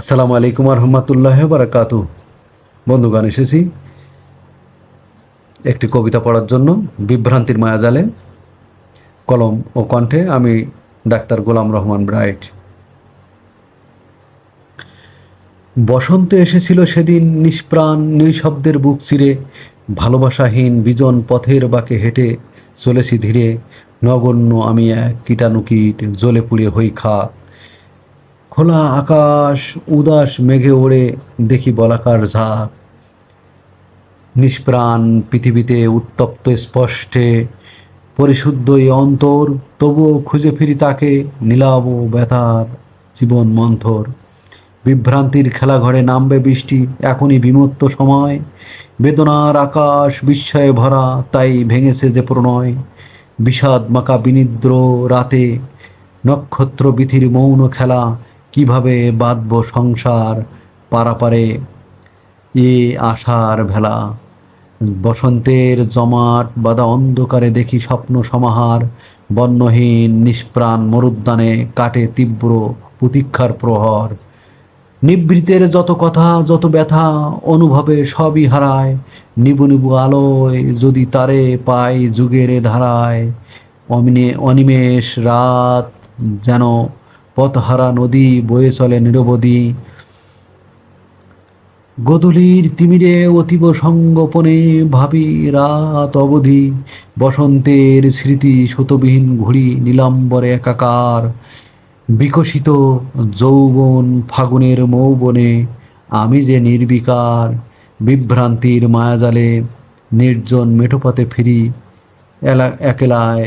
আসসালামু আলাইকুম রহমতুল্লাহ বারাকাত বন্ধুগান এসেছি একটি কবিতা পড়ার জন্য, বিভ্রান্তির মায়াজালে। কলম ও কণ্ঠে আমি ডাক্তার গোলাম রহমান ব্রাইট। বসন্ত এসেছিল সেদিন নিষ্প্রাণ, নিঃশব্দের বুক চিরে, ভালোবাসাহীন বিজন পথের বাঁকে হেঁটে চলেছি ধীরে, নগণ্য আমি এক কীটানুকীট জ্বলে পুড়ে হই খা খোলা আকাশ, উদাস মেঘে ওড়ে দেখি বলাকার ঝাঁক নিষ্প্রাণ পৃথিবীতে উত্তপ্ত স্পষ্টে পরিশুদ্ধ এই অন্তর, তবুও খুঁজে ফিরি তাকে নীলাব ব্যথার জীবন মন্থর। বিভ্রান্তির খেলাঘরে নামবে বৃষ্টি, এখনই বিমত্ত সময়। বেদনার আকাশ বিস্ময়ে ভরা, তাই ভেঙেছে যে প্রণয়। বিষাদ মাকা বিনিদ্র রাতে নক্ষত্র বিথির মৌন খেলা কীভাবে বাঁধব সংসার পারাপারে? এ আশার ভেলা, বসন্তের জমাট বাদা অন্ধকারে দেখি স্বপ্ন সমাহার বর্ণহীন নিষ্প্রাণ মরুদ্যানে কাটে তীব্র প্রতীক্ষার প্রহর। নিবৃতের যত কথা, যত ব্যথা, অনুভবে সবই হারায়। নিবু নিবু আলোয় যদি তারে পাই যুগের ধারায়, অমিনে অনিমেষ রাত যেন পথহারা নদী বয়ে চলে নিরবধি। গদুলির তিমিরে অতীব সঙ্গোপনে ভাবি রাত অবধি। বসন্তের স্মৃতি শতবিহীন ঘুড়ি নীলাম্বরে একাকার। বিকশিত যৌবন ফাগুনের মৌবনে আমি যে নির্বিকার, বিভ্রান্তির মায়াজালে নির্জন মেঠোপথে ফিরি এলা একলায়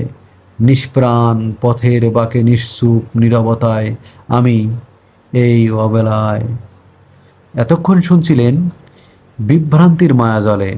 নিষ্প্রাণ পথের বাকে নিঃসুপ নিরবতায় আমি এই অবেলায়। এতক্ষণ শুনছিলেন বিভ্রান্তির মায়াজলে।